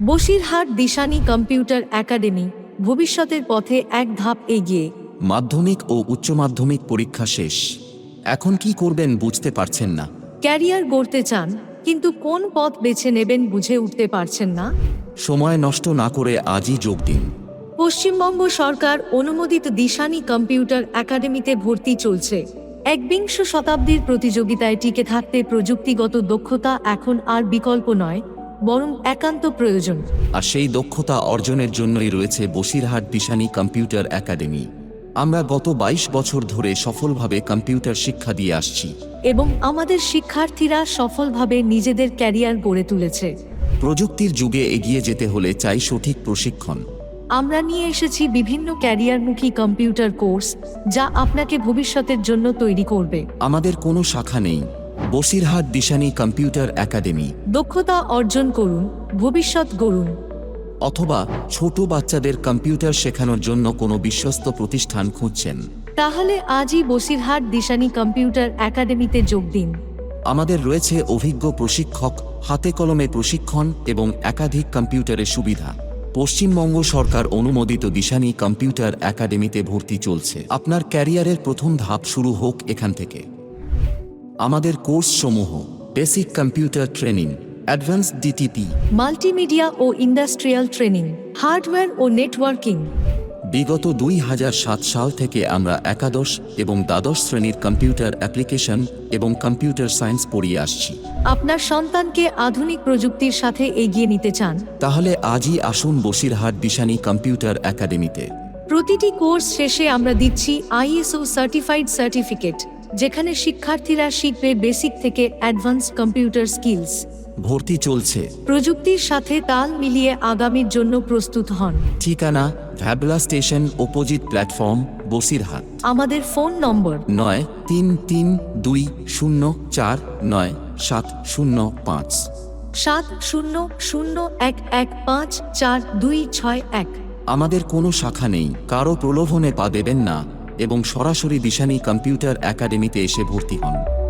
Basirhat Dishani computer academy ভবিষ্যতের পথে এক ধাপ এগিয়ে। মাধ্যমিক ও উচ্চ মাধ্যমিক পরীক্ষা শেষ। এখন কি করবেন বুঝতে পারছেন না। ক্যারিয়ার গড়তে চান কিন্তু কোন পথ বেছে নেবেন বুঝে উঠতে পারছেন না। সময় নষ্ট না করে আজই যোগ দিন। পশ্চিমবঙ্গ সরকার অনুমোদিত দিশানি কম্পিউটার একাডেমিতে ভর্তি চলছে। একবিংশ শতাব্দীর প্রতিযোগিতায় টিকে থাকতে প্রযুক্তিগত দক্ষতা এখন আর বিকল্প নয় বরং একান্ত প্রয়োজন। আর সেই দক্ষতা অর্জনের জন্যই রয়েছে বসিরহাট দিশানি কম্পিউটার একাডেমি। আমরা গত ২২ বছর ধরে সফলভাবে কম্পিউটার শিক্ষা দিয়ে আসছি। এবং আমাদের শিক্ষার্থীরা সফলভাবে নিজেদের ক্যারিয়ার গড়ে তুলেছে। প্রযুক্তির যুগে এগিয়ে যেতে হলে চাই সঠিক প্রশিক্ষণ। আমরা নিয়ে এসেছি বিভিন্ন ক্যারিয়ারমুখী কম্পিউটার কোর্স যা আপনাকে ভবিষ্যতের জন্য তৈরি করবে। আমাদের কোনো শাখা নেই। Basirhat Dishani computer academy. দক্ষতা অর্জন করুন ভবিষ্যৎ গড়ুন। অথবা ছোট বাচ্চাদের কম্পিউটার শেখানোর জন্য কোনো বিশ্বস্ত প্রতিষ্ঠান খুঁজছেন। তাহলে আজই বসিরহাট দিশানি কম্পিউটার একাডেমিতে যোগ দিন। আমাদের রয়েছে অভিজ্ঞ প্রশিক্ষক হাতে কলমে প্রশিক্ষণ এবং একাধিক কম্পিউটারের সুবিধা। পশ্চিমবঙ্গ সরকার অনুমোদিত দিশানি কম্পিউটার একাডেমিতে ভর্তি চলছে। আপনার ক্যারিয়ারের প্রথম ধাপ শুরু হোক এখান থেকে। আমাদের কোর্স সমূহ basic computer training advance DTP multimedia ও ইন্ডাস্ট্রিয়াল ট্রেনিং হার্ডওয়্যার ও নেটওয়ার্কিং বিগত দুই হাজার সাত সাল থেকে আমরা একাদশ এবং দ্বাদশ শ্রেণির কম্পিউটার অ্যাপ্লিকেশন এবং কম্পিউটার সায়েন্স পড়িয়ে আসছি। আপনার সন্তানকে আধুনিক প্রযুক্তির সাথে এগিয়ে নিতে চান। তাহলে আজই আসুন বসিরহাট দিশানি কম্পিউটার একাডেমিতে প্রতিটি কোর্স শেষে আমরা দিচ্ছি আইএসও সার্টিফাইড সার্টিফিকেট যেখানে শিক্ষার্থীরা শিখবে বেসিক থেকে অ্যাডভান্স কম্পিউটার স্কিলস ভর্তি চলছে। প্রযুক্তির সাথে তাল মিলিয়ে আগামীর জন্য প্রস্তুত হন। ঠিকানা Bhabla station opposite platform Basirhat. আমাদের ফোন নম্বর নয় তিন তিন দুই শূন্য চার নয় সাত শূন্য পাঁচ। সাত শূন্য শূন্য এক এক পাঁচ চার দুই ছয় এক। আমাদের কোনো শাখা নেই। কারও প্রলোভনে পা দেবেন না। এবং সরাসরি দিশানি কম্পিউটার একাডেমিতে এসে ভর্তি হন।